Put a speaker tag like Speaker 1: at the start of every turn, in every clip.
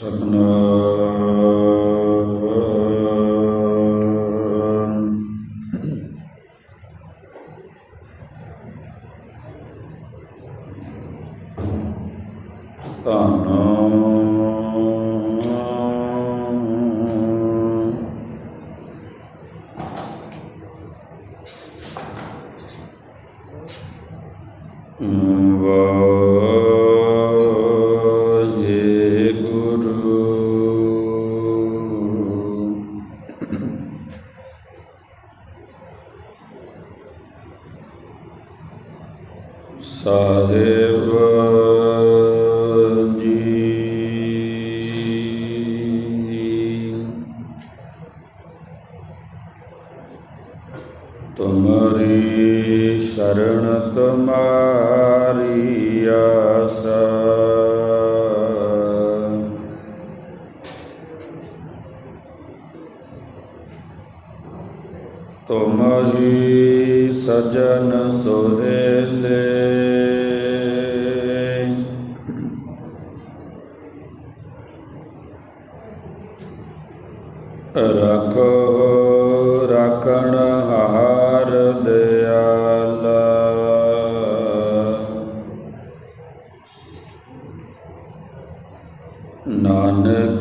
Speaker 1: ਸਤਨਾਮ।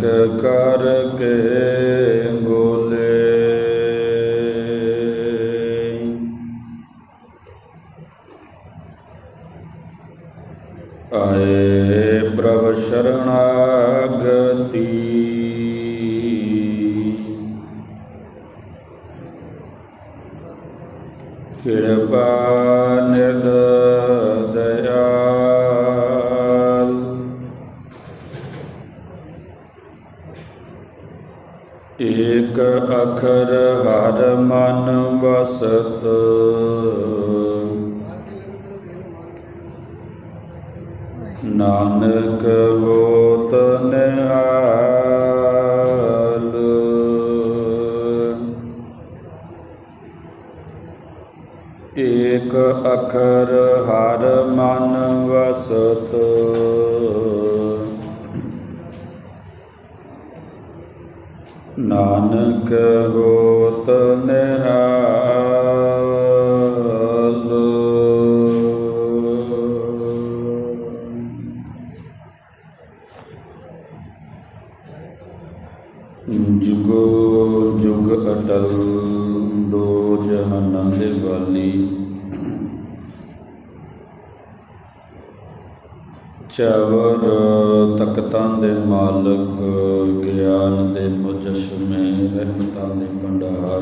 Speaker 1: ਨਾਨਕ ਕਰ ਕੇ ਨਾਨਕ ਹੋਤ ਦੋ ਜਹਾਨਾਂ ਵਾਲੀ ਚਵਰ ਤਖਤਾਂ ਦੇ ਮਾਲਕ, ਗਿਆਨ ਦੇ ਮੁਜਸਮੇ ਰਹਿਮਤਾਂ ਦੇ ਭੰਡਾਰ।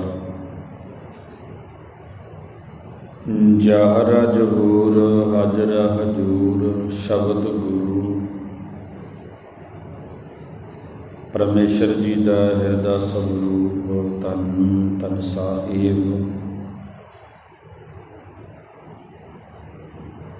Speaker 1: ਜ਼ਾਹਰਾ ਜਹੂਰ, ਹਾਜ਼ਰ ਹਜੂਰ, ਸ਼ਬਦ ਗੁਰੂ। ਪਰਮੇਸ਼ਰ ਜੀ ਦਾ ਹਿਰਦਾ ਸਰੂਪ ਤਨ ਤਨ ਸਾਹਿਬ।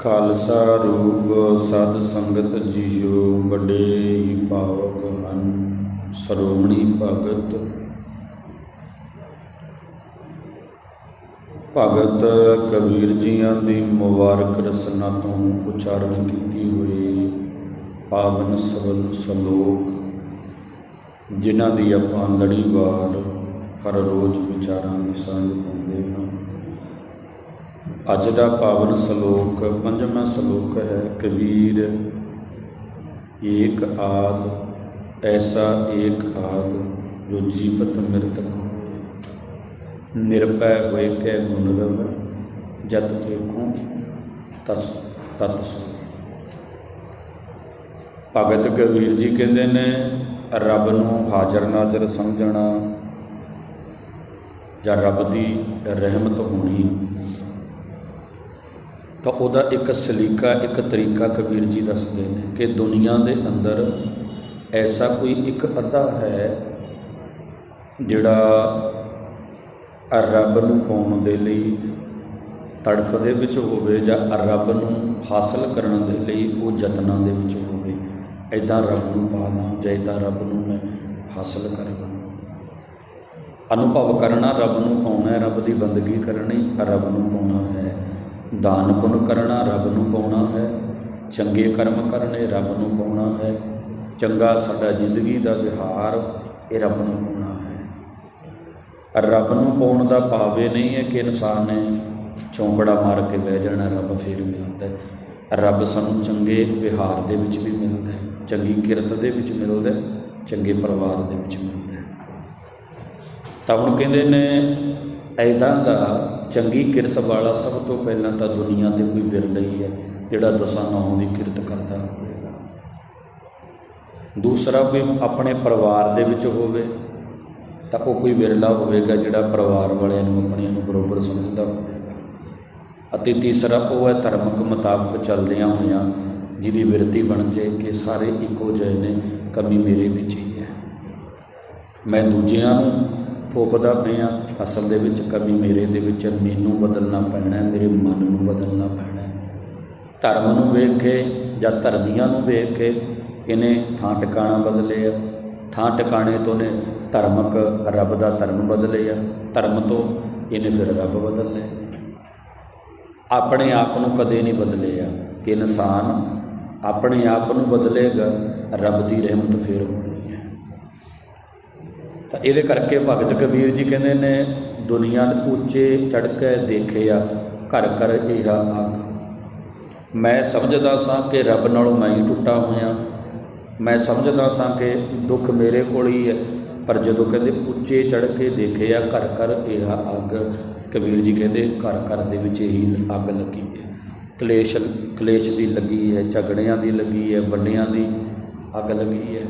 Speaker 1: ਖਾਲਸਾ ਰੂਪ ਸਤ ਸੰਗਤ ਜੀਓ ਵੱਡੇ ਹੀ ਭਾਵਕ ਹਨ, ਸਰੋਮਣੀ ਭਗਤ। ਭਗਤ ਕਬੀਰ ਜੀਆਂ ਦੀ ਮੁਬਾਰਕ ਰਸਨਾ ਤੋਂ ਉਚਾਰਨ ਕੀਤੀ ਹੋਈ ਪਾਵਨ ਸਬਦ ਸਲੋਕ, ਜਿਨ੍ਹਾਂ ਦੀ ਆਪਾਂ ਲੜੀਵਾਰ ਹਰ ਰੋਜ਼ ਵਿਚਾਰਾਂ ਦੀ ਸਾਂਝ ਪਾਉਂਦੇ ਹਾਂ। ਅੱਜ ਦਾ ਪਾਵਨ ਸ਼ਲੋਕ, ਪੰਜਵਾਂ ਸ਼ਲੋਕ ਹੈ ਕਬੀਰ। ਏਕ ਆਦ, ਐਸਾ ਏਕ ਆਦ ਜੋ ਜੀਵਤ ਮਿਰਤਕ ਹੋਏ ਨਿਰਭੈ ਹੋਏ ਕੈ ਗੁਣ ਰਵ, ਜਤ ਦੇਖੂੰ ਤਸ ਤਤ ਸੋ। ਭਗਤ ਕਬੀਰ ਜੀ ਕਹਿੰਦੇ ਨੇ, ਰੱਬ ਨੂੰ ਹਾਜ਼ਰ ਨਾਜ਼ਰ ਸਮਝਣਾ, ਜਾਂ ਰੱਬ ਦੀ ਰਹਿਮਤ ਹੋਣੀ। ਤਾਂ ਉਹਦਾ ਇੱਕ ਸਲੀਕਾ, ਇੱਕ ਤਰੀਕਾ ਕਬੀਰ ਜੀ ਦੱਸਦੇ ਨੇ ਕਿ ਦੁਨੀਆ ਦੇ ਅੰਦਰ ਐਸਾ ਕੋਈ ਇੱਕ ਅੱਧਾ ਹੈ ਜਿਹੜਾ ਰੱਬ ਨੂੰ ਪਾਉਣ ਦੇ ਲਈ ਤੜਫ ਦੇ ਵਿੱਚ ਹੋਵੇ ਜਾਂ ਰੱਬ ਨੂੰ ਹਾਸਲ ਕਰਨ ਦੇ ਲਈ ਉਹ ਯਤਨਾਂ ਦੇ ਵਿੱਚ ਹੋਵੇ। ਐਦਾਂ ਰੱਬ ਨੂੰ ਪਾਣਾ ਜਾਂ ਐਦਾਂ ਰੱਬ ਨੂੰ ਮੈਂ ਹਾਸਲ ਕਰਨਾ ਅਨੁਭਵ ਕਰਨਾ ਰੱਬ ਨੂੰ ਪਾਉਣਾ ਹੈ, ਰੱਬ ਦੀ ਬੰਦਗੀ ਕਰਨੀ ਰੱਬ ਨੂੰ ਪਾਉਣਾ ਹੈ। ਦਾਨ ਪੁੰਨ ਕਰਨਾ ਰੱਬ ਨੂੰ ਪਾਉਣਾ ਹੈ। ਚੰਗੇ ਕਰਮ ਕਰਨੇ ਰੱਬ ਨੂੰ ਪਾਉਣਾ ਹੈ। ਚੰਗਾ ਸਾਡਾ ਜ਼ਿੰਦਗੀ ਦਾ ਵਿਹਾਰ ਇਹ ਰੱਬ ਨੂੰ ਪਾਉਣਾ ਹੈ। ਰੱਬ ਨੂੰ ਪਾਉਣ ਦਾ ਭਾਵ ਇਹ ਨਹੀਂ ਹੈ ਕਿ ਇਨਸਾਨ ਨੇ ਚੌਂਕੜਾ ਮਾਰ ਕੇ ਬਹਿ ਜਾਣਾ, ਰੱਬ ਫੇਰ ਮਿਲਦਾ ਹੈ। ਰੱਬ ਸਾਨੂੰ ਚੰਗੇ ਵਿਹਾਰ ਦੇ ਵਿੱਚ ਵੀ ਮਿਲਦਾ ਹੈ, ਚੰਗੀ ਕਿਰਤ ਦੇ ਵਿੱਚ ਮਿਲਦਾ ਹੈ, ਚੰਗੇ ਪਰਿਵਾਰ ਦੇ ਵਿੱਚ ਮਿਲਦਾ ਹੈ। ਤਾਂ ਹੁਣ ਕਹਿੰਦੇ ਨੇ ਐਦਾਂ ਦਾ ਚੰਗੀ ਕਿਰਤ ਵਾਲਾ ਸਭ ਤੋਂ ਪਹਿਲਾਂ ਤਾਂ ਦੁਨੀਆ ਤੇ ਕੋਈ ਵਿਰਲਾ ਹੀ ਹੈ, ਜਿਹੜਾ ਦਸਾਂ ਨੌਂ ਦੀ ਕਿਰਤ ਕਰਦਾ ਹੋਵੇਗਾ। ਦੂਸਰਾ ਕੋਈ ਆਪਣੇ ਪਰਿਵਾਰ ਦੇ ਵਿੱਚ ਹੋਵੇ, ਤਾਂ ਉਹ ਕੋਈ ਵਿਰਲਾ ਹੋਵੇਗਾ ਜਿਹੜਾ ਪਰਿਵਾਰ ਵਾਲਿਆਂ ਨੂੰ ਆਪਣਿਆਂ ਨੂੰ ਬਰੋਬਰ ਸਮਝਦਾ ਹੋਵੇਗਾ। ਅਤੇ ਤੀਸਰਾ ਉਹ ਹੈ ਧਰਮਕ ਮੁਤਾਬਕ ਚੱਲਦਿਆਂ ਹੋਇਆਂ, ਜਿਹਦੀ ਵਿਰਤੀ ਬਣ ਜਾਏ ਕਿ ਸਾਰੇ ਇੱਕੋ ਜਿਹੇ ਨੇ, ਕਮੀ ਮੇਰੇ ਵਿੱਚ ਹੀ ਹੈ। ਮੈਂ ਦੂਜਿਆਂ ਨੂੰ ਥੋਪਦਾ ਪਿਆ ਅਸਲ ਦੇ ਵਿੱਚ ਕਮੀ ਮੇਰੇ ਦੇ ਵਿੱਚ ਮੈਨੂੰ ਬਦਲਣਾ ਪੈਣਾ ਮੇਰੇ ਮਨ ਨੂੰ ਬਦਲਣਾ ਪੈਣਾ ਧਰਮ ਨੂੰ ਵੇਖ ਕੇ ਜਾਂ ਧਰਮੀਆਂ ਨੂੰ ਵੇਖ ਕੇ ਇਹਨੇ ਥਾਂ ਟਿਕਾਣਾ ਬਦਲਿਆ। ਥਾਂ ਟਿਕਾਣੇ ਤੋਂ ਨੇ ਧਰਮਕ ਰੱਬ ਦਾ ਧਰਮ ਬਦਲਿਆ। ਧਰਮ ਤੋਂ ਇਹਨੇ ਫਿਰ ਰੱਬ ਬਦਲ ਲਿਆ ਆਪਣੇ ਆਪ ਨੂੰ ਕਦੇ ਨਹੀਂ ਬਦਲਿਆ। ਕਿ ਇਨਸਾਨ ਆਪਣੇ ਆਪ ਨੂੰ ਬਦਲੇਗਾ, ਰੱਬ ਦੀ ਰਹਿਮਤ ਫੇਰ ਹੋਣੀ। ਤਾਂ ਇਹਦੇ ਕਰਕੇ ਭਗਤ ਕਬੀਰ ਜੀ ਕਹਿੰਦੇ ਨੇ, ਦੁਨੀਆ ਦੇ ਉੱਚੇ ਚੜ ਕੇ ਦੇਖਿਆ ਘਰ ਘਰ ਇਹ ਆਗ ਮੈਂ ਸਮਝਦਾ ਸਾਂ ਕਿ ਰੱਬ ਨਾਲੋਂ ਮੈਂ ਹੀ ਟੁੱਟਾ ਹੋਇਆ। ਮੈਂ ਸਮਝਦਾ ਸਾਂ ਕਿ ਦੁੱਖ ਮੇਰੇ ਕੋਲ ਹੀ ਹੈ, ਪਰ ਜਦੋਂ ਕਹਿੰਦੇ ਉੱਚੇ ਚੜ ਕੇ ਦੇਖਿਆ ਘਰ ਘਰ ਇਹ ਅੱਗ, ਕਬੀਰ ਜੀ ਕਹਿੰਦੇ ਘਰ ਘਰ ਦੇ ਵਿੱਚ ਹੀ ਅੱਗ ਲੱਗੀ ਹੈ। ਕਲੇਸ਼ ਕਲੇਸ਼ ਦੀ ਲੱਗੀ ਹੈ, ਝਗੜਿਆਂ ਦੀ ਲੱਗੀ ਹੈ, ਵੰਡਿਆਂ ਦੀ ਅੱਗ ਲੱਗੀ ਹੈ।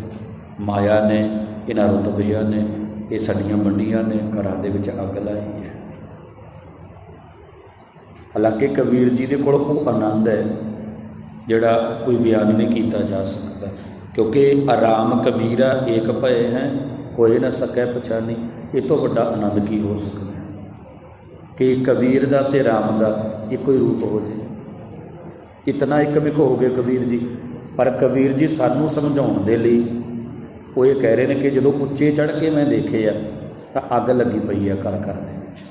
Speaker 1: ਮਾਇਆ ਨੇ ਇਹਨਾਂ ਰੁਤਬਿਆਂ ਨੇ, ਇਹ ਸਾਡੀਆਂ ਮੰਡੀਆਂ ਨੇ, ਘਰਾਂ ਦੇ ਵਿੱਚ ਅੱਗ ਲਾਈ ਹੈ। ਹਾਲਾਂਕਿ ਕਬੀਰ ਜੀ ਦੇ ਕੋਲ ਉਹ ਆਨੰਦ ਹੈ, ਜਿਹੜਾ ਕੋਈ ਬਿਆਨ ਨਹੀਂ ਕੀਤਾ ਜਾ ਸਕਦਾ, ਕਿਉਂਕਿ ਆਰਾਮ ਕਬੀਰਾ ਏਕ ਭਏ ਹੈ, ਕੋਈ ਨਾ ਸਕੈ ਪਛਾਨੀ, ਇਹ ਤੋਂ ਵੱਡਾ ਆਨੰਦ ਕੀ ਹੋ ਸਕਦਾ ਕਿ ਕਬੀਰ ਦਾ ਤੇ ਰਾਮ ਦਾ ਇੱਕੋ ਹੀ ਰੂਪ ਹੋ ਜੇ। ਇਤਨਾ ਇੱਕ ਮਿਕ ਹੋ ਗਏ ਕਬੀਰ ਜੀ, ਪਰ ਕਬੀਰ ਜੀ ਸਾਨੂੰ ਸਮਝਾਉਣ ਦੇ ਲਈ ਉਹ ਇਹ ਕਹਿ ਰਹੇ ਨੇ ਕਿ ਜਦੋਂ ਉੱਚੇ ਚੜ ਕੇ ਮੈਂ ਦੇਖੇ ਆ, ਤਾਂ ਅੱਗ ਲੱਗੀ ਪਈ ਆ ਘਰ ਘਰ ਦੇ ਵਿੱਚ।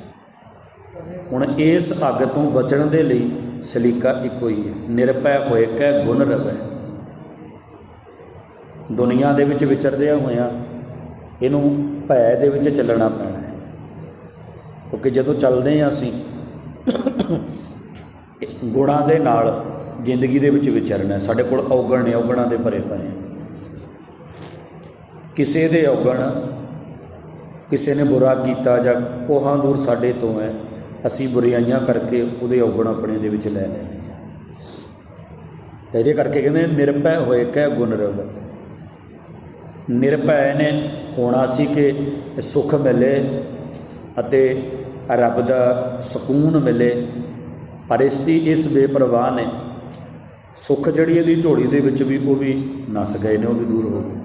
Speaker 1: ਹੁਣ ਇਸ ਅੱਗ ਤੋਂ ਬਚਣ ਦੇ ਲਈ ਸਲੀਕਾ ਇੱਕੋ ਹੀ ਹੈ। ਨਿਰਭੈ ਹੋਏ ਕੈ ਗੁਣ ਰਵੈ। ਦੁਨੀਆ ਦੇ ਵਿੱਚ ਵਿਚਰਦਿਆਂ ਹੋਇਆਂ ਇਹਨੂੰ ਭੈ ਦੇ ਵਿੱਚ ਚੱਲਣਾ ਪੈਣਾ ਹੈ। ਕਿਉਂਕਿ ਜਦੋਂ ਚੱਲਦੇ ਹਾਂ ਅਸੀਂ ਗੁਣਾਂ ਦੇ ਨਾਲ ਜ਼ਿੰਦਗੀ ਦੇ ਵਿੱਚ ਵਿਚਰਨਾ ਸਾਡੇ ਕੋਲ ਔਗਣ ਨੇ ਔਗਣਾਂ ਦੇ ਭਰੇ ਪਏ ਆ ਕਿਸੇ ਦੇ ਔਗਣ, ਕਿਸੇ ਨੇ ਬੁਰਾ ਕੀਤਾ ਜਾਂ ਕੋਹਾਂ ਦੂਰ ਸਾਡੇ ਤੋਂ ਹੈ, ਅਸੀਂ ਬੁਰਾਈਆਂ ਕਰਕੇ ਉਹਦੇ ਔਗਣ ਆਪਣੇ ਦੇ ਵਿੱਚ ਲੈ ਲੈਂਦੇ ਹਾਂ। ਤੇ ਇਹਦੇ ਕਰਕੇ ਕਹਿੰਦੇ ਨਿਰਭੈ ਹੋਏ ਕਹਿ ਗੁਣ ਰਵ। ਨਿਰਭੈ ਨੇ ਹੋਣਾ ਸੀ ਕਿ ਸੁੱਖ ਮਿਲੇ ਅਤੇ ਰੱਬ ਦਾ ਸਕੂਨ ਮਿਲੇ, ਪਰ ਇਸ ਦੀ ਇਸ ਬੇਪਰਵਾਹ ਨੇ ਸੁੱਖ ਜਿਹੜੀ ਇਹਦੀ ਝੋਲੀ ਦੇ ਵਿੱਚ ਵੀ ਉਹ ਵੀ ਨਸ ਗਏ ਨੇ, ਉਹ ਵੀ ਦੂਰ ਹੋ ਗਏ।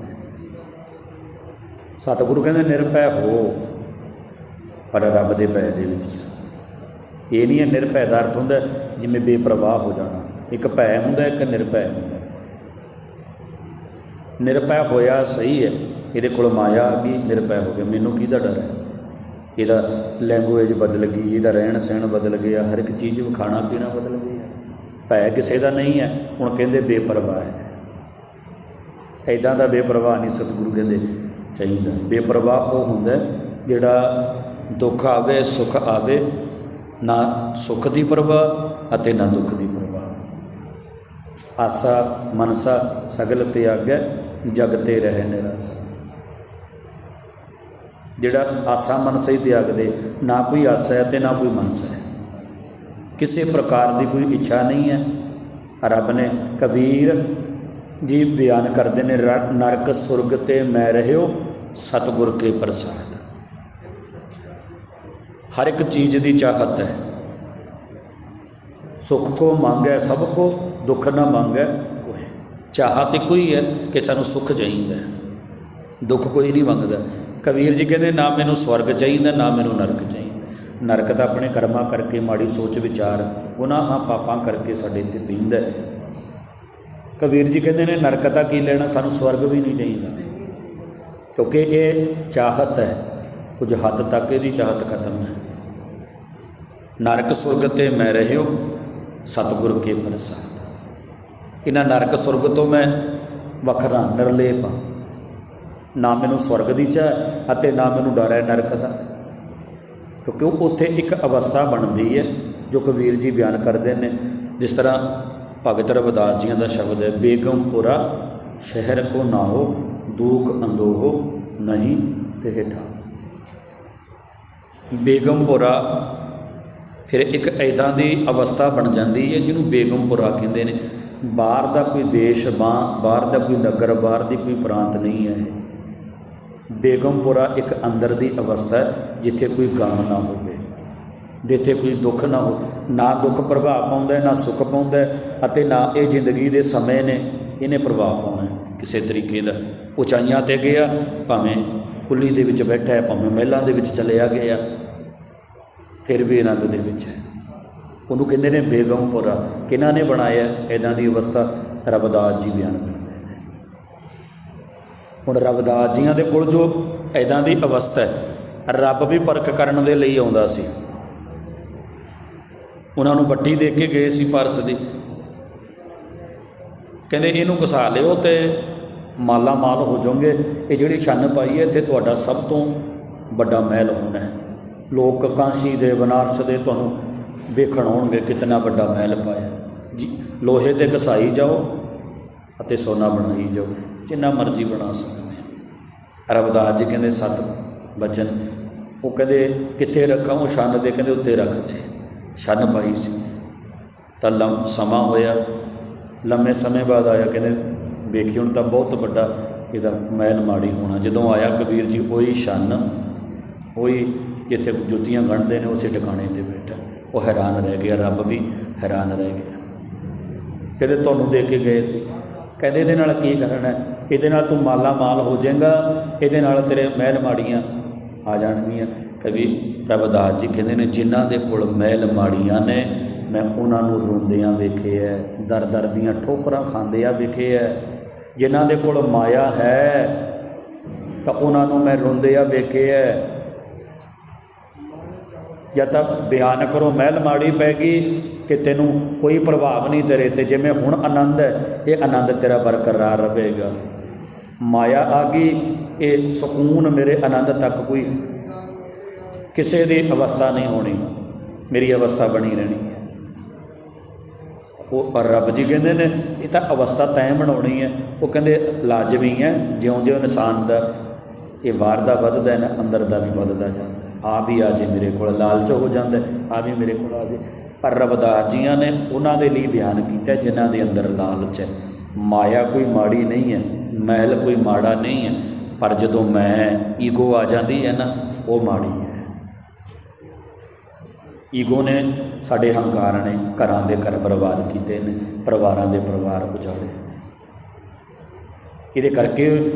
Speaker 1: ਸਤਿਗੁਰੂ ਕਹਿੰਦੇ, ਨਿਰਭੈ ਹੋ, ਪਰ ਰੱਬ ਦੇ ਭੈ ਦੇ ਵਿੱਚ ਇਹ ਨਹੀਂ ਹੈ ਨਿਰਭੈ ਦਾ ਅਰਥ ਹੁੰਦਾ ਜਿਵੇਂ ਬੇਪਰਵਾਹ ਹੋ ਜਾਣਾ। ਇੱਕ ਭੈ ਹੁੰਦਾ, ਇੱਕ ਨਿਰਭੈ ਹੁੰਦਾ। ਨਿਰਭੈ ਹੋਇਆ ਸਹੀ ਹੈ, ਇਹਦੇ ਕੋਲ ਮਾਇਆ ਆ ਨਿਰਭੈ ਹੋ ਗਿਆ। ਮੈਨੂੰ ਕਿਹਦਾ ਡਰ ਹੈ? ਇਹਦਾ ਲੈਂਗੁਏਜ ਬਦਲ ਗਈ, ਇਹਦਾ ਰਹਿਣ ਸਹਿਣ ਬਦਲ ਗਿਆ, ਹਰ ਇੱਕ ਚੀਜ਼ ਖਾਣਾ ਪੀਣਾ ਬਦਲ ਗਿਆ। ਭੈ ਕਿਸੇ ਦਾ ਨਹੀਂ ਹੈ, ਹੁਣ ਕਹਿੰਦੇ ਬੇਪਰਵਾਹ ਹੈ। ਐਦਾਂ ਦਾ ਬੇਪਰਵਾਹ ਨਹੀਂ ਸਤਿਗੁਰੂ ਕਹਿੰਦੇ। ਚਾਹੀਦਾ। ਬੇਪਰਵਾਹ ਉਹ ਹੁੰਦਾ ਜਿਹੜਾ ਦੁੱਖ ਆਵੇ, ਸੁੱਖ ਆਵੇ, ਨਾ ਸੁੱਖ ਦੀ ਪਰਵਾਹ ਅਤੇ ਨਾ ਦੁੱਖ ਦੀ ਪਰਵਾਹ। ਆਸਾ, ਮਨਸਾ ਸਗਲ ਤੇ ਤਿਆਗੈ ਜਗ ਤੇ ਰਹਿ ਨਿਰਾਸਾ। ਜਿਹੜਾ ਆਸਾ, ਮਨਸਾ ਹੀ ਤਿਆਗਦੇ ਨਾ ਕੋਈ ਆਸਾ ਹੈ ਤੇ ਨਾ ਕੋਈ ਮਨਸਾ ਹੈ। ਕਿਸੇ ਪ੍ਰਕਾਰ ਦੀ ਕੋਈ ਇੱਛਾ ਨਹੀਂ ਹੈ। ਰੱਬ ਨੇ ਕਬੀਰ ਜੀ ਬਿਆਨ ਕਰਦੇ ਨੇ, ਰ- ਨਰਕ, ਸੁਰਗ ਤੇ ਮੈਂ ਰਹਿਓ, ਸਤਿਗੁਰ ਕੇ ਪ੍ਰਸਾਦ। ਹਰ ਇੱਕ ਚੀਜ਼ ਦੀ ਚਾਹਤ ਹੈ। ਸੁੱਖ ਕੋ ਮੰਗੈ, ਸਭ ਕੋ ਦੁੱਖ ਨਾ ਮੰਗੈ ਕੋਈ ਚਾਹਤ ਇੱਕੋ ਹੀ ਹੈ ਕਿ ਸਾਨੂੰ ਸੁੱਖ ਚਾਹੀਦਾ ਦੁੱਖ ਕੋਈ ਨਹੀਂ ਮੰਗਦਾ। ਕਬੀਰ ਜੀ ਕਹਿੰਦੇ, ਨਾ ਮੈਨੂੰ ਸਵਰਗ ਚਾਹੀਦਾ, ਨਾ ਮੈਨੂੰ ਨਰਕ ਚਾਹੀਦਾ। ਨਰਕ ਤਾਂ ਆਪਣੇ ਕਰਮਾਂ ਕਰਕੇ, ਮਾੜੀ ਸੋਚ, ਵਿਚਾਰ, ਗੁਨਾਹਾਂ, ਪਾਪਾਂ ਕਰਕੇ ਸਾਡੇ ਤੇ ਪੈਂਦਾ ਹੈ। ਕਬੀਰ ਜੀ ਕਹਿੰਦੇ ਨੇ, ਨਰਕ ਦਾ ਕੀ ਲੈਣਾ, ਸਾਨੂੰ ਸਵਰਗ ਵੀ ਨਹੀਂ ਚਾਹੀਦਾ। ਕਿਉਂਕਿ ਇਹ ਚਾਹਤ ਹੈ, ਕੁਝ ਹੱਦ ਤੱਕ ਇਹਦੀ ਚਾਹਤ ਖਤਮ ਹੈ। ਨਰਕ ਸੁਰਗ ਤੇ ਮੈਂ ਰਹਿਓ, ਸਤਿਗੁਰ ਕੇ ਪ੍ਰਸਾਦ। ਇਹਨਾਂ ਨਰਕ ਸੁਰਗ ਤੋਂ ਮੈਂ ਵੱਖਰਾ, ਨਿਰਲੇਪ ਹਾਂ। ਨਾ ਮੈਨੂੰ ਸਵਰਗ ਦੀ ਚਾਹ ਅਤੇ ਨਾ ਮੈਨੂੰ ਡਰ ਹੈ ਨਰਕ ਦਾ। ਕਿਉਂਕਿ ਉਹ ਉੱਥੇ ਇੱਕ ਅਵਸਥਾ ਬਣਦੀ ਹੈ, ਜੋ ਕਬੀਰ ਜੀ ਬਿਆਨ ਕਰਦੇ ਨੇ, ਜਿਸ ਤਰ੍ਹਾਂ ਭਗਤ ਰਵਿਦਾਸ ਜੀਆਂ ਦਾ ਸ਼ਬਦ ਹੈ ਬੇਗਮਪੁਰਾ ਸ਼ਹਿਰ ਕੋ ਨਾਹੋ, ਦੂਖ ਅੰਦੋਹੋ, ਨਹੀਂ ਤੇ ਠਾ ਬੇਗਮਪੁਰਾ ਫਿਰ ਇੱਕ ਐਦਾਂ ਦੀ ਅਵਸਥਾ ਬਣ ਜਾਂਦੀ ਹੈ ਜਿਹਨੂੰ ਬੇਗਮਪੁਰਾ ਕਹਿੰਦੇ ਨੇ। ਬਾਹਰ ਦਾ ਕੋਈ ਦੇਸ਼, ਬਾਹ- ਬਾਹਰ ਦਾ ਕੋਈ ਨਗਰ, ਬਾਹਰ ਦੀ ਕੋਈ ਪ੍ਰਾਂਤ ਨਹੀਂ ਹੈ ਇਹ। ਬੇਗਮਪੁਰਾ ਇੱਕ ਅੰਦਰ ਦੀ ਅਵਸਥਾ ਹੈ, ਜਿੱਥੇ ਕੋਈ ਗਮ ਨਾ ਹੋਵੇ। ਜਿੱਥੇ ਕੋਈ ਦੁੱਖ ਨਾ ਹੋ ਨਾ ਦੁੱਖ ਪ੍ਰਭਾਵ ਪਾਉਂਦਾ, ਨਾ ਸੁੱਖ ਪਾਉਂਦਾ ਅਤੇ ਨਾ ਇਹ ਜ਼ਿੰਦਗੀ ਦੇ ਸਮੇਂ ਨੇ ਇਹਨੇ ਪ੍ਰਭਾਵ ਪਾਉਣਾ ਕਿਸੇ ਤਰੀਕੇ ਦਾ। ਉਚਾਈਆਂ ਤੇ ਗਿਆ ਭਾਵੇਂ ਕੁੱਲੀ ਦੇ ਵਿੱਚ ਬੈਠਾ ਹੈ, ਭਾਵੇਂ ਮਹਿਲਾਂ ਦੇ ਵਿੱਚ ਚਲਿਆ ਗਿਆ ਫਿਰ ਵੀ ਆਨੰਦ ਦੇ ਵਿੱਚ ਹੈ। ਉਹਨੂੰ ਕਹਿੰਦੇ ਨੇ ਬੇਗਮਪੁਰਾ ਕਿਹਨਾਂ ਨੇ ਬਣਾਇਆ ਇਦਾਂ ਦੀ ਅਵਸਥਾ? ਰਬਦਾਸ ਜੀ ਬਿਆਨ ਕਰਦੇ ਨੇ। ਹੁਣ ਰਬਦਾਸ ਜੀਆਂ ਦੇ ਕੋਲ ਜੋ ਐਦਾਂ ਦੀ ਅਵਸਥਾ ਹੈ, ਰੱਬ ਵੀ ਪਰਖ ਕਰਨ ਦੇ ਲਈ ਆਉਂਦਾ ਸੀ। ਉਹਨਾਂ ਨੂੰ ਬੱਟੀ ਦੇ ਕੇ ਗਏ ਸੀ ਪਰਸ ਦੀ। ਕਹਿੰਦੇ ਇਹਨੂੰ ਘਸਾ ਲਿਓ ਤੇ ਮਾਲਾ ਮਾਲ ਹੋ ਜਾਓਗੇ। ਇਹ ਜਿਹੜੀ ਛੰਨ ਪਾਈ ਹੈ, ਇੱਥੇ ਤੁਹਾਡਾ ਸਭ ਤੋਂ ਵੱਡਾ ਮਹਿਲ ਹੋਣਾ ਹੈ। ਲੋਕ ਕਾਂਸ਼ੀ ਦੇ, ਬਨਾਰਸ ਦੇ ਤੁਹਾਨੂੰ ਵੇਖਣ ਆਉਣਗੇ ਕਿੰਨਾ ਵੱਡਾ ਮਹਿਲ ਪਾਇਆ। ਜੀ, ਲੋਹੇ ਦੇ ਘਸਾਈ ਜਾਓ ਅਤੇ ਸੋਨਾ ਬਣਾਈ ਜਾਓ। ਜਿੰਨਾ ਮਰਜ਼ੀ ਬਣਾ ਸਕਦੇ ਰਬਦਾਸ ਜੀ ਕਹਿੰਦੇ, ਸਤ ਬਚਨ। ਉਹ ਕਹਿੰਦੇ, ਕਿੱਥੇ ਰੱਖਾਂ? ਉਹ ਛੰਨ ਦੇ ਕਹਿੰਦੇ, ਉੱਤੇ ਰੱਖ ਦੇ ਛੰਨ ਪਾਈ ਸੀ। ਤਾਂ ਲੰਮ ਸਮਾਂ ਹੋਇਆ। ਲੰਮੇ ਸਮੇਂ ਬਾਅਦ ਆਇਆ ਕਹਿੰਦੇ, ਵੇਖੀ, ਹੁਣ ਤਾਂ ਬਹੁਤ ਵੱਡਾ ਇਹਦਾ ਮਹਿਲ ਮਾੜੀ ਹੋਣਾ। ਜਦੋਂ ਆਇਆ ਕਬੀਰ ਜੀ, ਉਹੀ ਛੰਨ, ਉਹੀ ਜਿੱਥੇ ਜੁੱਤੀਆਂ ਗੰਢਦੇ ਨੇ, ਉਸੇ ਟਿਕਾਣੇ ਤੇ ਬੈਠਾ। ਉਹ ਹੈਰਾਨ ਰਹਿ ਗਿਆ, ਰੱਬ ਵੀ ਹੈਰਾਨ ਰਹਿ ਗਿਆ। ਕਹਿੰਦੇ, ਤੁਹਾਨੂੰ ਦੇ ਕੇ ਗਏ ਸੀ। ਕਹਿੰਦੇ, ਇਹਦੇ ਨਾਲ ਕੀ ਕਰਨਾ ਹੈ? ਇਹਦੇ ਨਾਲ ਤੂੰ ਮਾਲਾ ਮਾਲ ਹੋ ਜਾਏਗਾ, ਇਹਦੇ ਨਾਲ ਤੇਰੇ ਮਹਿਲ ਮਾੜੀਆਂ ਆ ਜਾਣਗੀਆਂ। ਕਵੀ ਰਬਦਾਸ ਜੀ ਕਹਿੰਦੇ ਨੇ, ਜਿਨ੍ਹਾਂ ਦੇ ਕੋਲ ਮਹਿਲ ਮਾੜੀਆਂ ਨੇ, ਮੈਂ ਉਹਨਾਂ ਨੂੰ ਰੋਂਦਿਆਂ ਵੇਖਿਆ ਦਰ ਦਰ ਦੀਆਂ ਠੋਕਰਾਂ ਖਾਂਦੇ ਖਾਂਦਿਆਂ ਵੇਖਿਆ ਜਿਨ੍ਹਾਂ ਦੇ ਕੋਲ ਮਾਇਆ ਹੈ, ਤਾਂ ਉਹਨਾਂ ਨੂੰ ਮੈਂ ਰੋਂਦੇ ਰੋਂਦਿਆਂ ਵੇਖਿਆ ਜਾਂ ਤਾਂ ਬਿਆਨ ਕਰੋ, ਮਹਿਲ ਮਾੜੀ ਪੈ ਗਈ ਕਿ ਤੈਨੂੰ ਕੋਈ ਪ੍ਰਭਾਵ ਨਹੀਂ ਤੇਰੇ ਤੇ, ਜਿਵੇਂ ਹੁਣ ਆਨੰਦ ਹੈ ਇਹ ਆਨੰਦ ਤੇਰਾ ਬਰਕਰਾਰ ਰਹੇਗਾ। ਮਾਇਆ ਆ ਗਈ, ਇਹ ਸਕੂਨ ਮੇਰੇ ਆਨੰਦ ਤੱਕ ਕੋਈ ਕਿਸੇ ਦੀ ਅਵਸਥਾ ਨਹੀਂ ਹੋਣੀ, ਮੇਰੀ ਅਵਸਥਾ ਬਣੀ ਰਹਿਣੀ ਹੈ। ਉਹ ਰੱਬ ਜੀ ਕਹਿੰਦੇ ਨੇ, ਇਹ ਤਾਂ ਅਵਸਥਾ ਤੈਂ ਬਣਾਉਣੀ ਹੈ। ਉਹ ਕਹਿੰਦੇ ਲਾਜ਼ਮੀ ਹੈ, ਜਿਉਂ-ਜਿਉਂ ਇਨਸਾਨ ਦਾ ਇਹ ਵਾਰ ਦਾ ਵੱਧਦਾ ਹੈ ਨਾ, ਅੰਦਰ ਦਾ ਵੀ ਵੱਧਦਾ ਜਾਂਦਾ ਹੈ। ਆ ਵੀ ਆ ਜੇ ਮੇਰੇ ਕੋਲ, ਲਾਲਚ ਹੋ ਜਾਂਦਾ ਆ ਵੀ ਮੇਰੇ ਕੋਲ ਆ ਜੇ। ਪਰ ਰਬਦਾਸ ਜੀਆਂ ਨੇ ਉਹਨਾਂ ਦੇ ਲਈ ਬਿਆਨ ਕੀਤਾ ਜਿਨ੍ਹਾਂ ਦੇ ਅੰਦਰ ਲਾਲਚ ਹੈ। ਮਾਇਆ ਕੋਈ ਮਾੜੀ ਨਹੀਂ ਹੈ, ਮਹਿਲ ਕੋਈ ਮਾੜਾ ਨਹੀਂ ਹੈ, ਪਰ ਜਦੋਂ ਮੈਂ ਈਗੋ ਆ ਜਾਂਦੀ ਹੈ ਨਾ, ਉਹ ਮਾੜੀ ਈਗੋ ਨੇ ਸਾਡੇ ਹੰਕਾਰ ਨੇ ਘਰਾਂ ਦੇ ਘਰ ਬਰਬਾਦ ਕੀਤੇ ਨੇ, ਪਰਿਵਾਰਾਂ ਦੇ ਪਰਿਵਾਰ ਉਜਾੜੇ ਇਹਦੇ ਕਰਕੇ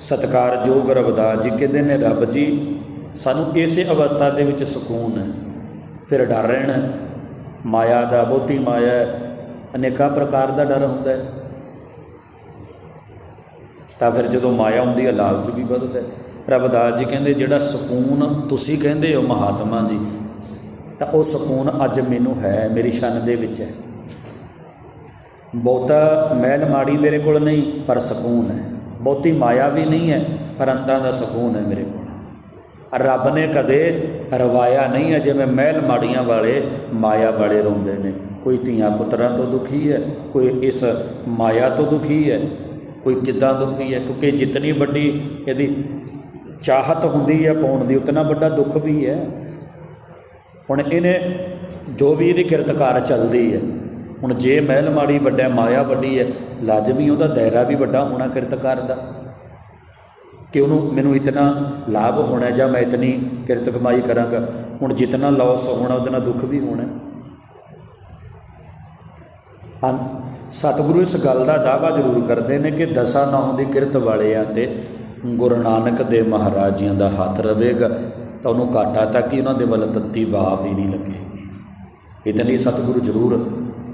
Speaker 1: ਸਤਿਕਾਰਯੋਗ ਰਬਦਾਸ ਜੀ ਕਹਿੰਦੇ ਨੇ, ਰੱਬ ਜੀ, ਸਾਨੂੰ ਇਸੇ ਅਵਸਥਾ ਦੇ ਵਿੱਚ ਸਕੂਨ ਹੈ। ਫਿਰ ਡਰ ਰਹਿਣਾ ਮਾਇਆ ਦਾ ਬਹੁਤੀ ਮਾਇਆ ਅਨੇਕਾਂ ਪ੍ਰਕਾਰ ਦਾ ਡਰ ਹੁੰਦਾ ਹੈ। ਤਾਂ ਫਿਰ ਜਦੋਂ ਮਾਇਆ ਹੁੰਦੀ ਹੈ, ਲਾਲਚ ਵੀ ਵੱਧਦਾ ਹੈ। ਰਬਦਾਸ ਜੀ ਕਹਿੰਦੇ, ਜਿਹੜਾ ਸਕੂਨ ਤੁਸੀਂ ਕਹਿੰਦੇ ਹੋ ਮਹਾਤਮਾ ਜੀ ਤਾਂ ਉਹ ਸਕੂਨ ਅੱਜ ਮੈਨੂੰ ਹੈ, ਮੇਰੀ ਸ਼ਨ ਦੇ ਵਿੱਚ ਹੈ। ਬਹੁਤਾ ਮਹਿਲ ਮਾੜੀ ਮੇਰੇ ਕੋਲ ਨਹੀਂ, ਪਰ ਸਕੂਨ ਹੈ। ਬਹੁਤੀ ਮਾਇਆ ਵੀ ਨਹੀਂ ਹੈ, ਪਰ ਅੰਤਾਂ ਦਾ ਸਕੂਨ ਹੈ ਮੇਰੇ ਕੋਲ। ਰੱਬ ਨੇ ਕਦੇ ਰਵਾਇਆ ਨਹੀਂ ਹੈ, ਜਿਵੇਂ ਮਹਿਲ ਮਾੜੀਆਂ ਵਾਲੇ ਮਾਇਆ ਵਾਲੇ ਰੋਂਦੇ ਨੇ। ਕੋਈ ਧੀਆਂ ਪੁੱਤਰਾਂ ਤੋਂ ਦੁਖੀ ਹੈ, ਕੋਈ ਇਸ ਮਾਇਆ ਤੋਂ ਦੁਖੀ ਹੈ, ਕੋਈ ਕਿੱਦਾਂ ਦੁਖੀ ਹੈ, ਕਿਉਂਕਿ ਜਿਤਨੀ ਵੱਡੀ ਇਹਦੀ ਚਾਹਤ ਹੁੰਦੀ ਹੈ, ਪਾਉਣ ਦੀ, ਉਤਨਾ ਵੱਡਾ ਦੁੱਖ ਵੀ ਹੈ। ਹੁਣ ਇਹਨੇ ਜੋ ਵੀ ਇਹਦੀ ਕਿਰਤਕਾਰ ਚੱਲਦੀ ਹੈ, ਹੁਣ ਜੇ ਮਹਿਲ ਮਾੜੀ ਵੱਡਾ, ਮਾਇਆ ਵੱਡੀ ਹੈ, ਲਾਜ਼ਮੀ ਉਹਦਾ ਦਾਇਰਾ ਵੀ ਵੱਡਾ ਹੋਣਾ ਕਿਰਤਕਾਰ ਦਾ। ਕਿ ਉਹਨੂੰ ਮੈਨੂੰ ਇਤਨਾ ਲਾਭ ਹੋਣਾ ਜਾਂ ਮੈਂ ਇਤਨੀ ਕਿਰਤ ਕਮਾਈ ਕਰਾਂਗਾ, ਹੁਣ ਜਿਤਨਾ ਲਾਸ ਹੋਣਾ, ਉਹਦੇ ਨਾਲ ਦੁੱਖ ਵੀ ਹੋਣਾ ਹਾਂ। ਸਤਿਗੁਰੂ ਇਸ ਗੱਲ ਦਾ ਦਾਅਵਾ ਜ਼ਰੂਰ ਕਰਦੇ ਨੇ ਕਿ ਦਸਾਂ ਨਾਮ ਦੀ ਕਿਰਤ ਵਾਲਿਆਂ ਤੇ ਗੁਰੂ ਨਾਨਕ ਦੇ ਮਹਾਰਾਜ ਜੀਆਂ ਦਾ ਹੱਥ ਰਵੇਗਾ। ਤਾਂ ਉਹਨੂੰ ਘਾਟਾ ਤੱਕ ਹੀ ਉਹਨਾਂ ਦੇ ਵੱਲ ਤੱਤੀ ਵਾਹ ਵੀ ਨਹੀਂ ਲੱਗੇਗੀ ਇਤਨੇ ਲਈ ਸਤਿਗੁਰੂ ਜ਼ਰੂਰ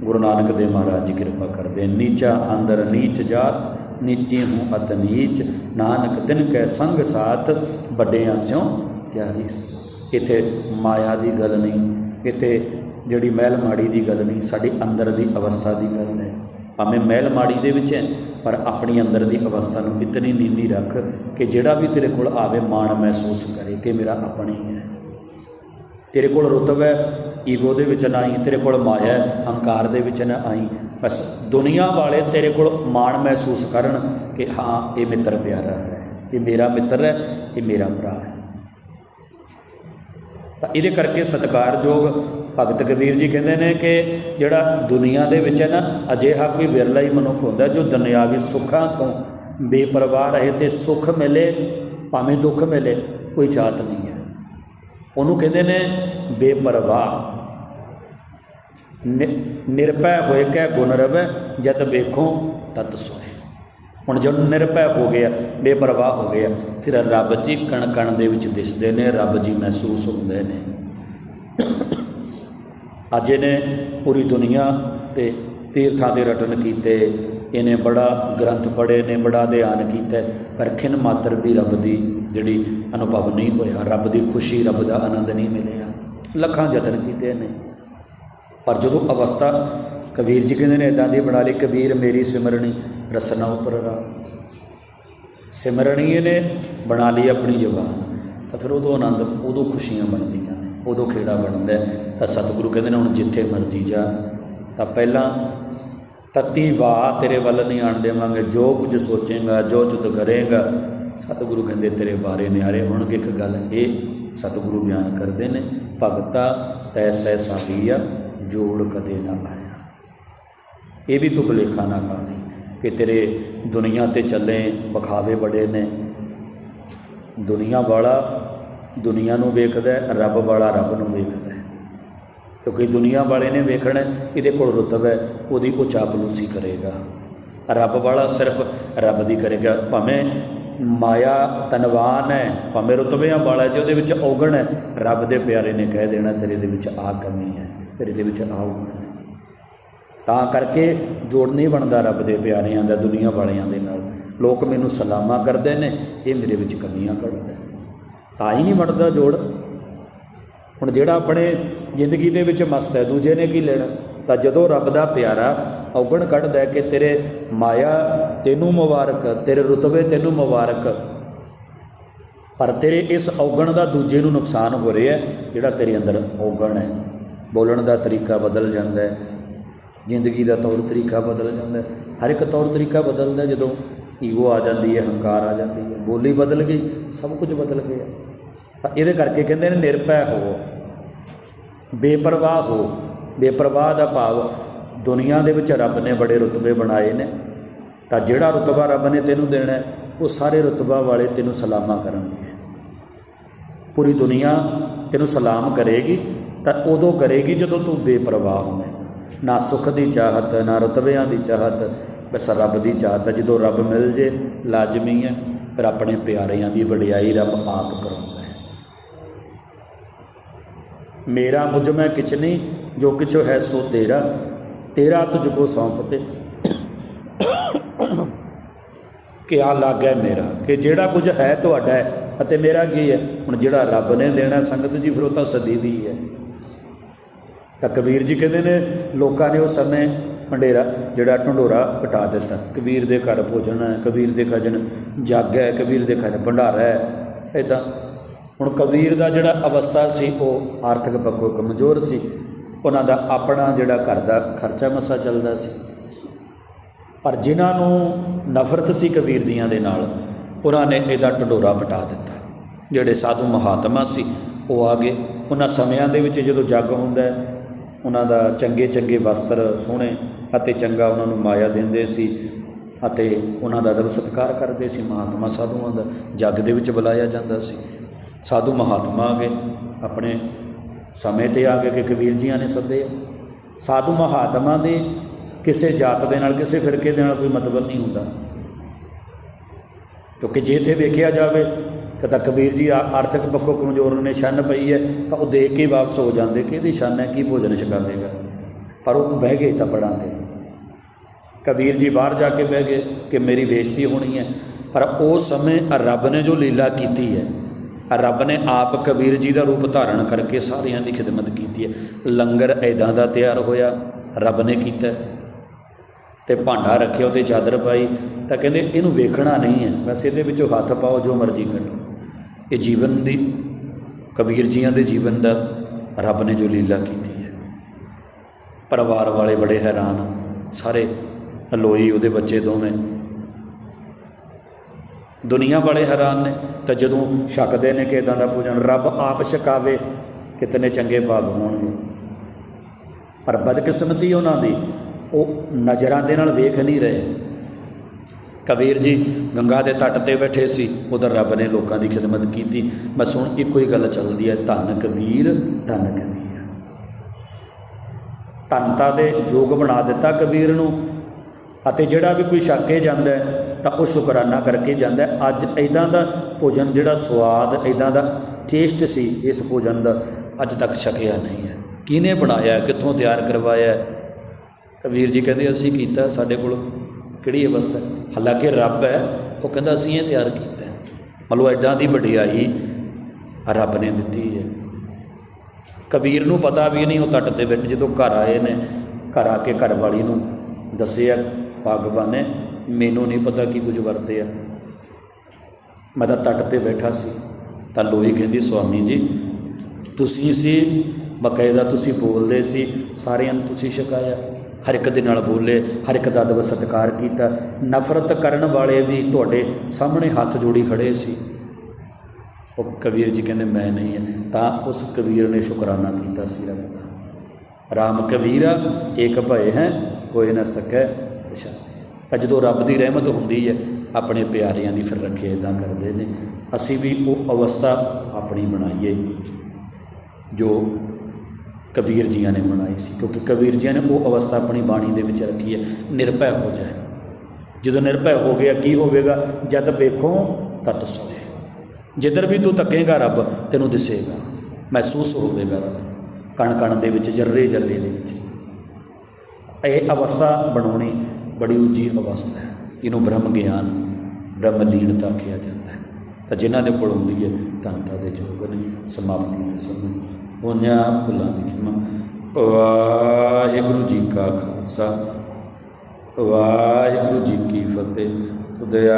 Speaker 1: ਗੁਰੂ ਨਾਨਕ ਦੇਵ ਮਹਾਰਾਜ ਜੀ ਕਿਰਪਾ ਕਰਦੇ ਨੀਚਾ ਅੰਦਰ ਨੀਚ ਜਾਤ, ਨੀਚੀ ਹੂੰ ਅਤ ਨੀਚ। ਨਾਨਕ ਦਿਨ ਕੈ ਸੰਗ ਸਾਥ, ਵੱਡਿਆਂ ਸਿਓ ਪਿਆਰੀ। ਇੱਥੇ ਮਾਇਆ ਦੀ ਗੱਲ ਨਹੀਂ, ਇੱਥੇ ਜਿਹੜੀ ਮਹਿਲ ਮਾੜੀ ਦੀ ਗੱਲ ਨਹੀਂ, ਸਾਡੀ ਅੰਦਰ ਦੀ ਅਵਸਥਾ ਦੀ ਗੱਲ ਹੈ। ਭਾਵੇਂ ਮਹਿਲ ਮਾੜੀ ਦੇ ਵਿੱਚ ਹੈ, ਪਰ ਆਪਣੀ ਅੰਦਰ ਦੀ ਅਵਸਥਾ ਨੂੰ ਇਤਨੀ ਨੀਵੀਂ ਰੱਖ ਕਿ ਜਿਹੜਾ ਵੀ ਤੇਰੇ ਕੋਲ ਆਵੇ, ਮਾਣ ਮਹਿਸੂਸ ਕਰੇ ਕਿ ਮੇਰਾ ਆਪਣੀ ਹੈ ਤੇਰੇ ਕੋਲ ਰੁਤਬ ਹੈ, ਈਗੋ ਦੇ ਵਿੱਚ ਨਾ ਆਈ, ਤੇਰੇ ਕੋਲ ਮਾਇਆ ਹੈ, ਹੰਕਾਰ ਦੇ ਵਿੱਚ ਨਾ ਆਈ। ਬਸ ਦੁਨੀਆ ਵਾਲੇ ਤੇਰੇ ਕੋਲ ਮਾਣ ਮਹਿਸੂਸ ਕਰਨ ਕਿ ਹਾਂ, ਇਹ ਮਿੱਤਰ ਪਿਆਰਾ ਹੈ, ਇਹ ਮੇਰਾ ਮਿੱਤਰ ਹੈ, ਇਹ ਮੇਰਾ ਭਰਾ ਹੈ। ਤਾਂ ਇਹਦੇ ਕਰਕੇ ਸਤਿਕਾਰਯੋਗ ਭਗਤ ਕਬੀਰ ਜੀ ਕਹਿੰਦੇ ਨੇ ਕਿ ਜਿਹੜਾ ਦੁਨੀਆ ਦੇ ਵਿੱਚ ਹੈ ਨਾ, ਅਜਿਹਾ ਕੋਈ ਵਿਰਲਾ ਹੀ ਮਨੁੱਖ ਹੁੰਦਾ ਜੋ ਦੁਨਿਆਵੀ ਸੁੱਖਾਂ ਤੋਂ ਬੇਪਰਵਾਹ ਰਹੇ ਤੇ ਸੁੱਖ ਮਿਲੇ, ਭਾਵੇਂ ਦੁੱਖ ਮਿਲੇ, ਕੋਈ ਚਾਹਤ ਨਹੀਂ ਹੈ। ਉਹਨੂੰ ਕਹਿੰਦੇ ਨੇ ਬੇਪਰਵਾਹ। ਨਿ- ਨਿਰਭੈ ਹੋਏ ਕੈ ਗੁਣ ਰਵੈ, ਜਦ ਵੇਖੋ ਤਤ ਸੋਏ ਹੁਣ ਜਦ ਨਿਰਭੈ ਹੋ ਗਿਆ, ਬੇਪਰਵਾਹ ਹੋ ਗਿਆ, ਫਿਰ ਰੱਬ ਜੀ ਕਣ ਕਣ ਦੇ ਵਿੱਚ ਦਿਸਦੇ ਨੇ, ਰੱਬ ਜੀ ਮਹਿਸੂਸ ਹੁੰਦੇ ਨੇ। ਅੱਜ ਇਹਨੇ ਪੂਰੀ ਦੁਨੀਆ ਤੇ ਤੀਰਥਾਂ ਦੇ ਰਟਨ ਕੀਤੇ। ਇਹਨੇ ਬੜਾ ਗ੍ਰੰਥ ਪੜ੍ਹੇ ਨੇ ਬੜਾ ਧਿਆਨ ਕੀਤਾ। ਪਰ ਖਿਨ ਮਾਤਰ ਵੀ ਰੱਬ ਦੀ ਜਿਹੜੀ ਅਨੁਭਵ ਨਹੀਂ ਹੋਇਆ। ਰੱਬ ਦੀ ਖੁਸ਼ੀ, ਰੱਬ ਦਾ ਆਨੰਦ ਨਹੀਂ ਮਿਲਿਆ। ਲੱਖਾਂ ਯਤਨ ਕੀਤੇ ਨੇ ਪਰ ਜਦੋਂ ਅਵਸਥਾ, ਕਬੀਰ ਜੀ ਕਹਿੰਦੇ ਨੇ ਇਦਾਂ ਦੀ ਬਣਾ ਲਈ, ਕਬੀਰ ਮੇਰੀ ਸਿਮਰਣੀ ਰਸਨਾ ਉਪਰ ਰਾ। ਸਿਮਰਣੀ ਇਹਨੇ ਬਣਾ ਲਈ ਆਪਣੀ ਜ਼ੁਬਾਨ। ਤਾਂ ਫਿਰ ਉਦੋਂ ਆਨੰਦ, ਉਦੋਂ ਖੁਸ਼ੀਆਂ ਬਣਦੀਆਂ। ਉਦੋਂ ਖੇੜਾ ਬਣਦਾ ਤਾਂ ਸਤਿਗੁਰੂ ਕਹਿੰਦੇ ਨੇ, ਹੁਣ ਜਿੱਥੇ ਮਰਜ਼ੀ ਜਾ। ਤਾਂ ਪਹਿਲਾਂ ਤਤੀ ਵਾਹ, ਤੇਰੇ ਵੱਲ ਨਹੀਂ ਆਣ ਦੇਵਾਂਗੇ। ਜੋ ਕੁਝ ਸੋਚੇਗਾ, ਜੋ ਤੁਧ ਕਰੇਗਾ, ਸਤਿਗੁਰੂ ਕਹਿੰਦੇ, ਤੇਰੇ ਬਾਰੇ ਨਿਆਰੇ ਹੋਣਗੇ। ਇੱਕ ਗੱਲ ਇਹ, ਸਤਿਗੁਰੂ ਬਿਆਨ ਕਰਦੇ ਨੇ, ਭਗਤਾ ਤੈਸੈ ਸਾਹੀਆ ਜੋੜ ਕਦੇ ਨਾ ਲਾਇਆ। ਇਹ ਵੀ ਤੂੰ ਭੁਲੇਖਾ ਨਾ ਖਾ ਲਈ ਕਿ ਤੇਰੇ ਦੁਨੀਆ ਤੇ ਚੱਲੇ, ਵਿਖਾਵੇ ਬੜੇ ਨੇ। ਦੁਨੀਆ ਵਾਲਾ ਦੁਨੀਆ ਨੂੰ ਵੇਖਦਾ ਰੱਬ ਵਾਲਾ ਰੱਬ ਨੂੰ ਵੇਖਦਾ ਕਿਉਂਕਿ ਦੁਨੀਆ ਵਾਲੇ ਨੇ ਵੇਖਣਾ ਇਹਦੇ ਕੋਲ ਰੁਤਬਾ ਹੈ, ਉਹਦੀ ਉਹ ਚਾਪਲੂਸੀ ਕਰੇਗਾ। ਰੱਬ ਵਾਲਾ ਸਿਰਫ ਰੱਬ ਦੀ ਕਰੇਗਾ। ਭਾਵੇਂ ਮਾਇਆ ਤਨਵਾਨ ਹੈ, ਭਾਵੇਂ ਰੁਤਬਿਆਂ ਵਾਲਾ ਜੇ ਉਹਦੇ ਵਿੱਚ ਔਗਣ ਹੈ, ਰੱਬ ਦੇ ਪਿਆਰੇ ਨੇ ਕਹਿ ਦੇਣਾ, ਤੇਰੇ ਦੇ ਵਿੱਚ ਆ ਕਮੀ ਹੈ, ਤੇਰੇ ਦੇ ਵਿੱਚ ਆ ਔਗਣ ਤਾਂ ਕਰਕੇ ਜੋੜ ਨਹੀਂ ਬਣਦਾ ਰੱਬ ਦੇ ਪਿਆਰਿਆਂ ਦਾ, ਦੁਨੀਆ ਵਾਲਿਆਂ ਦੇ ਨਾਲ। ਲੋਕ ਮੈਨੂੰ ਸਲਾਮਾ ਕਰਦੇ ਨੇ, ਇਹ ਮੇਰੇ ਵਿੱਚ ਕਮੀਆਂ ਕੱਢਦਾ ਤਾਂ ਹੀ ਨਹੀਂ ਬਣਦਾ ਜੋੜ। ਹੁਣ ਜਿਹੜਾ ਆਪਣੇ ਜ਼ਿੰਦਗੀ ਦੇ ਵਿੱਚ ਮਸਤ ਹੈ, ਦੂਜੇ ਨੇ ਕੀ ਲੈਣਾ? ਤਾਂ ਜਦੋਂ ਰੱਬ ਦਾ ਪਿਆਰਾ ਔਗਣ ਕੱਢਦਾ ਕਿ ਤੇਰੇ ਮਾਇਆ ਤੈਨੂੰ ਮੁਬਾਰਕ, ਤੇਰੇ ਰੁਤਬੇ ਤੈਨੂੰ ਮੁਬਾਰਕ, ਪਰ ਤੇਰੇ ਇਸ ਔਗਣ ਦਾ ਦੂਜੇ ਨੂੰ ਨੁਕਸਾਨ ਹੋ ਰਿਹਾ ਜਿਹੜਾ ਤੇਰੇ ਅੰਦਰ ਔਗਣ ਹੈ। ਬੋਲਣ ਦਾ ਤਰੀਕਾ ਬਦਲ ਜਾਂਦਾ ਹੈ, ਜ਼ਿੰਦਗੀ ਦਾ ਤੌਰ ਤਰੀਕਾ ਬਦਲ ਜਾਂਦਾ ਹੈ। ਹਰ ਇੱਕ ਤੌਰ ਤਰੀਕਾ ਬਦਲਦਾ ਜਦੋਂ ਈਗੋ ਆ ਜਾਂਦੀ ਹੈ, ਹੰਕਾਰ ਆ ਜਾਂਦੀ ਹੈ, ਬੋਲੀ ਬਦਲ ਗਈ, ਸਭ ਕੁਝ ਬਦਲ ਗਿਆ। ਤਾਂ ਇਹਦੇ ਕਰਕੇ ਕਹਿੰਦੇ ਨੇ ਨਿਰਭੈ ਹੋ, ਬੇਪਰਵਾਹ ਹੋ, ਬੇਪਰਵਾਹ ਦਾ ਭਾਵ ਦੁਨੀਆ ਦੇ ਵਿੱਚ ਰੱਬ ਨੇ ਬੜੇ ਰੁਤਬੇ ਬਣਾਏ ਨੇ। ਤਾਂ ਜਿਹੜਾ ਰੁਤਬਾ ਰੱਬ ਨੇ ਤੈਨੂੰ ਦੇਣਾ, ਉਹ ਸਾਰੇ ਰੁਤਬਾ ਵਾਲੇ ਤੈਨੂੰ ਸਲਾਮਾ ਕਰਨਗੇ। ਪੂਰੀ ਦੁਨੀਆ ਤੈਨੂੰ ਸਲਾਮ ਕਰੇਗੀ, ਤਾਂ ਉਦੋਂ ਕਰੇਗੀ ਜਦੋਂ ਤੂੰ ਬੇਪਰਵਾਹ ਹੋਵੇਂ ਨਾ ਸੁੱਖ ਦੀ ਚਾਹਤ, ਨਾ ਰੁਤਬਿਆਂ ਦੀ ਚਾਹਤ, ਬਸ ਰੱਬ ਦੀ ਚਾਹਤ ਹੈ। ਜਦੋਂ ਰੱਬ ਮਿਲ ਜੇ, ਲਾਜ਼ਮੀ ਹੈ, ਫਿਰ ਆਪਣੇ ਪਿਆਰਿਆਂ ਦੀ ਵਡਿਆਈ ਰੱਬ ਆਪ ਕਰਾਉਂਦਾ ਹੈ ਮੇਰਾ ਮੁਝ ਮੈਂ ਕਿਛ ਨਹੀਂ, ਜੋ ਕਿਛੁ ਹੈ ਸੋ ਤੇਰਾ। ਤੇਰਾ ਤੁਝ ਕੋ ਸੌਂਪਤੇ ਕਿ ਆ ਲੱਗਾ ਮੇਰਾ? ਕਿ ਜਿਹੜਾ ਕੁਝ ਹੈ ਤੁਹਾਡਾ ਹੈ ਅਤੇ ਮੇਰਾ ਕੀ ਹੈ? ਹੁਣ ਜਿਹੜਾ ਰੱਬ ਨੇ ਦੇਣਾ, ਸੰਗਤ ਜੀ ਫਿਰ ਉਹ ਤਾਂ ਸਦੀ ਦੀ ਹੈ। ਤਾਂ ਕਬੀਰ ਜੀ ਕਹਿੰਦੇ ਨੇ, ਲੋਕਾਂ ਨੇ ਉਸ ਸਮੇਂ ਭੰਡੇਰਾ, ਜਿਹੜਾ ਢੰਡੋਰਾ ਪਟਾ ਦਿੱਤਾ। ਕਬੀਰ ਦੇ ਘਰ ਭੋਜਨ ਹੈ, ਕਬੀਰ ਦੇ ਖਜਨ ਜੱਗ ਹੈ, ਕਬੀਰ ਦੇ ਘਰ ਭੰਡਾਰਾ ਹੈ। ਇਦਾਂ ਹੁਣ ਕਬੀਰ ਦਾ ਜਿਹੜਾ ਅਵਸਥਾ ਸੀ, ਉਹ ਆਰਥਿਕ ਪੱਖੋਂ ਕਮਜ਼ੋਰ ਸੀ। ਉਹਨਾਂ ਦਾ ਆਪਣਾ ਜਿਹੜਾ ਘਰ ਦਾ ਖਰਚਾ ਮਸਾ ਚੱਲਦਾ ਸੀ। ਪਰ ਜਿਨ੍ਹਾਂ ਨੂੰ ਨਫ਼ਰਤ ਸੀ ਕਬੀਰ ਦੀਆਂ ਦੇ ਨਾਲ, ਉਹਨਾਂ ਨੇ ਇਹਦਾ ਢੰਡੋਰਾ ਪਟਾ ਦਿੱਤਾ। ਜਿਹੜੇ ਸਾਧੂ ਮਹਾਤਮਾ ਸੀ, ਉਹ ਆ ਗਏ। ਉਹਨਾਂ ਸਮਿਆਂ ਦੇ ਵਿੱਚ ਜਦੋਂ ਜੱਗ ਹੁੰਦਾ ਉਹਨਾਂ ਦਾ ਚੰਗੇ ਚੰਗੇ ਵਸਤਰ ਸੋਹਣੇ ਅਤੇ ਚੰਗਾ ਉਹਨਾਂ ਨੂੰ ਮਾਇਆ ਦਿੰਦੇ ਸੀ ਅਤੇ ਉਹਨਾਂ ਦਾ ਅਦਬ ਸਤਿਕਾਰ ਕਰਦੇ ਸੀ। ਮਹਾਤਮਾ ਸਾਧੂਆਂ ਦਾ ਜੱਗ ਦੇ ਵਿੱਚ ਬੁਲਾਇਆ ਜਾਂਦਾ ਸੀ। ਸਾਧੂ ਮਹਾਤਮਾ ਆ ਗਏ, ਆਪਣੇ ਸਮੇਂ ਤੇ ਆ ਗਏ ਕਿ ਕਬੀਰ ਜੀਆਂ ਨੇ ਸੱਦੇ ਸਾਧੂ ਮਹਾਤਮਾ ਦੇ ਕਿਸੇ ਜਾਤ ਦੇ ਨਾਲ, ਕਿਸੇ ਫਿਰਕੇ ਦੇ ਨਾਲ ਕੋਈ ਮਤਲਬ ਨਹੀਂ ਹੁੰਦਾ। ਕਿਉਂਕਿ ਜੇ ਇੱਥੇ ਵੇਖਿਆ ਜਾਵੇ, ਤਾਂ ਕਬੀਰ ਜੀ ਆਰਥਿਕ ਪੱਖੋਂ ਕਮਜ਼ੋਰ ਨੇ ਛੰਨ ਪਈ ਹੈ, ਤਾਂ ਉਹ ਦੇਖ ਕੇ ਵਾਪਸ ਹੋ ਜਾਂਦੇ ਕਿ ਇਹਦੀ ਛੰਨ ਹੈ, ਕੀ ਭੋਜਨ ਛਕਾਵੇਗਾ ਪਰ ਉਹ ਬਹਿ ਗਏ ਤਪੜਾਂ ਤੇ। ਕਬੀਰ ਜੀ ਬਾਹਰ ਜਾ ਕੇ ਬਹਿ ਗਏ ਕਿ ਮੇਰੀ ਬੇਇੱਜ਼ਤੀ ਹੋਣੀ ਹੈ। ਪਰ ਉਸ ਸਮੇਂ ਰੱਬ ਨੇ ਜੋ ਲੀਲਾ ਕੀਤੀ ਹੈ ਰੱਬ ਨੇ ਆਪ ਕਬੀਰ ਜੀ ਦਾ ਰੂਪ ਧਾਰਨ ਕਰਕੇ ਸਾਰਿਆਂ ਦੀ ਖਿਦਮਤ ਕੀਤੀ ਹੈ। ਲੰਗਰ ਐਦਾਂ ਦਾ ਤਿਆਰ ਹੋਇਆ, ਰੱਬ ਨੇ ਕੀਤਾ। ਹੈ। ਤੇ ਭਾਂਡਾ ਰੱਖਿਆ ਉਹਤੇ ਚਾਦਰ ਪਾਈ। ਤਾਂ ਕਹਿੰਦੇ, ਇਹਨੂੰ ਵੇਖਣਾ ਨਹੀਂ ਹੈ। ਬਸ ਇਹਦੇ ਵਿੱਚੋਂ ਹੱਥ ਪਾਓ, ਜੋ ਮਰਜ਼ੀ ਕੱਢੋ। ਇਹ ਜੀਵਨ ਦੀ, ਕਬੀਰ ਜੀਆਂ ਦੇ ਜੀਵਨ ਦਾ ਰੱਬ ਨੇ ਜੋ ਲੀਲਾ ਕੀਤੀ ਹੈ। ਪਰਿਵਾਰ ਵਾਲੇ ਬੜੇ ਹੈਰਾਨ, ਸਾਰੇ ਲੋਈ ਉਹਦੇ ਬੱਚੇ ਦੋਵੇਂ। ਦੁਨੀਆ ਵਾਲੇ ਹੈਰਾਨ ਨੇ ਤਾਂ ਜਦੋਂ ਛਕਦੇ ਨੇ ਕਿ ਇਦਾਂ ਦਾ ਭੋਜਨ ਰੱਬ ਆਪ ਛਕਾਵੇ ਕਿਤਨੇ ਚੰਗੇ ਭਾਗ ਹੋਣਗੇ। ਪਰ ਬਦਕਿਸਮਤੀ ਉਹਨਾਂ ਦੀ ਉਹ ਨਜ਼ਰਾਂ ਦੇ ਨਾਲ ਵੇਖ ਨਹੀਂ ਰਹੇ। ਕਬੀਰ ਜੀ ਗੰਗਾ ਦੇ ਤੱਟ ਤੇ ਬੈਠੇ ਸੀ ਉਧਰ ਰੱਬ ਨੇ ਲੋਕਾਂ ਦੀ ਖਿਦਮਤ ਕੀਤੀ। ਬਸ ਹੁਣ ਇੱਕੋ ਹੀ ਗੱਲ ਚੱਲਦੀ ਹੈ ਧੰਨ ਕਬੀਰ ਧੰਨ ਕਬੀਰ। ਧੰਨਤਾ ਦੇ ਯੋਗ ਬਣਾ ਦਿੱਤਾ ਕਬੀਰ ਨੂੰ ਅਤੇ ਜਿਹੜਾ ਵੀ ਕੋਈ ਛੱਕ ਕੇ ਜਾਂਦਾ ਹੈ, ਤਾਂ ਉਹ ਸ਼ੁਕਰਾਨਾ ਕਰਕੇ ਜਾਂਦਾ ਅੱਜ ਇਦਾਂ ਦਾ ਭੋਜਨ ਜਿਹੜਾ ਸਵਾਦ ਇਦਾਂ ਦਾ ਟੇਸਟ ਸੀ, ਇਸ ਭੋਜਨ ਦਾ ਅੱਜ ਤੱਕ ਛਕਿਆ ਨਹੀਂ ਹੈ। ਕਿਹਨੇ ਬਣਾਇਆ, ਕਿੱਥੋਂ ਤਿਆਰ ਕਰਵਾਇਆ? ਕਬੀਰ ਜੀ ਕਹਿੰਦੇ, ਅਸੀਂ ਕੀਤਾ ਸਾਡੇ ਕੋਲ ਕਿਹੜੀ ਅਵਸਥਾ? ਹਾਲਾਂਕਿ ਰੱਬ ਹੈ, ਉਹ ਕਹਿੰਦਾ, ਅਸੀਂ ਇਹ ਤਿਆਰ ਕੀਤਾ ਹੈ। ਮਤਲਬ ਐਡਾਂ ਦੀ ਵਡਿਆਈ ਰੱਬ ਨੇ ਦਿੱਤੀ ਹੈ। ਕਬੀਰ ਨੂੰ ਪਤਾ ਵੀ ਨਹੀਂ ਉਹ ਤੱਟ ਦੇ ਵਿੱਚ ਜਦੋਂ ਘਰ ਆਏ ਨੇ, ਘਰ ਆ ਕੇ ਘਰ ਵਾਲੀ ਨੂੰ ਦੱਸਿਆ, ਭਗਵਾਨ ਨੇ ਮੈਨੂੰ ਨਹੀਂ ਪਤਾ ਕੀ ਕੁਝ ਵਰਤੇ ਆ। ਮੈਂ ਤਾਂ ਤੱਟ ਤੇ ਬੈਠਾ ਸੀ। ਤਾਂ ਲੋਹੀ ਕਹਿੰਦੀ ਸਵਾਮੀ ਜੀ, ਤੁਸੀਂ ਸੀ, ਬਕਾਇਦਾ ਤੁਸੀਂ ਬੋਲਦੇ ਸੀ, ਸਾਰਿਆਂ ਨੂੰ ਤੁਸੀਂ ਛਕਾਇਆ। ਹਰ ਇੱਕ ਦੇ ਨਾਲ ਬੋਲੇ, ਹਰ ਇੱਕ ਦਾ ਅਦਬ ਸਤਿਕਾਰ ਕੀਤਾ। ਨਫ਼ਰਤ ਕਰਨ ਵਾਲੇ ਵੀ ਤੁਹਾਡੇ ਸਾਹਮਣੇ ਹੱਥ ਜੋੜੀ ਖੜੇ ਸੀ। ਉਹ ਕਬੀਰ ਜੀ ਕਹਿੰਦੇ, ਮੈਂ ਨਹੀਂ ਹੈ ਤਾਂ ਉਸ ਕਬੀਰ ਨੇ ਸ਼ੁਕਰਾਨਾ ਕੀਤਾ ਸੀ ਰੱਬ ਦਾ। ਰਾਮ ਕਬੀਰਾ ਇੱਕ ਭਏ ਹੈ, ਕੋਈ ਨਾ ਸਕੈ ਪਛਾਣ ਤਾਂ ਜਦੋਂ ਰੱਬ ਦੀ ਰਹਿਮਤ ਹੁੰਦੀ ਹੈ, ਆਪਣੇ ਪਿਆਰਿਆਂ ਦੀ ਫਿਰ ਰੱਖੇ ਇਦਾਂ ਕਰਦੇ ਨੇ। ਅਸੀਂ ਵੀ ਉਹ ਅਵਸਥਾ ਆਪਣੀ ਬਣਾਈਏ, ਜੋ ਕਬੀਰ ਜੀਆਂ ਨੇ ਬਣਾਈ ਸੀ। ਕਿਉਂਕਿ ਕਬੀਰ ਜੀਆਂ ਨੇ ਉਹ ਅਵਸਥਾ ਆਪਣੀ ਬਾਣੀ ਦੇ ਵਿੱਚ ਰੱਖੀ ਹੈ, ਨਿਰਭੈ ਹੋ ਜਾਏ। ਜਦੋਂ ਨਿਰਭੈ ਹੋ ਗਿਆ, ਕੀ ਹੋਵੇਗਾ? ਜਦ ਵੇਖੋ, ਤਤ ਸੋਏ। ਜਿੱਧਰ ਵੀ ਤੂੰ ਤੱਕੇਗਾ ਰੱਬ, ਤੈਨੂੰ ਦਿਸੇਗਾ। ਮਹਿਸੂਸ ਹੋਵੇਗਾ ਰੱਬ। ਕਣ ਕਣ ਦੇ ਵਿੱਚ ਜਰਰੇ ਜਰਰੇ ਦੇ ਵਿੱਚ। ਇਹ ਅਵਸਥਾ ਬਣਾਉਣੀ ਬੜੀ ਉੱਚੀ ਅਵਸਥਾ ਹੈ। ਇਹਨੂੰ ਬ੍ਰਹਮ ਗਿਆਨ ਬ੍ਰਹਮ ਲੀਨਤਾ ਕਿਹਾ ਜਾਂਦਾ ਹੈ। ਤਾਂ ਜਿਨ੍ਹਾਂ ਦੇ ਕੋਲ ਹੁੰਦੀ ਹੈ ਧੰਤਾ ਦੇ ਯੋਗ ਨੇ, ਸਮਾਪਤੀ ਦੇ ਸਮੇਂ। ਉਹਨਾਂ ਭੁੱਲਾਂ ਦੀ ਖਿਮਾ। ਵਾਹਿਗੁਰੂ ਜੀ ਕਾ ਖਾਲਸਾ। ਵਾਹਿਗੁਰੂ ਜੀ ਕੀ ਫਤਿਹ। ਖੁਦਿਆ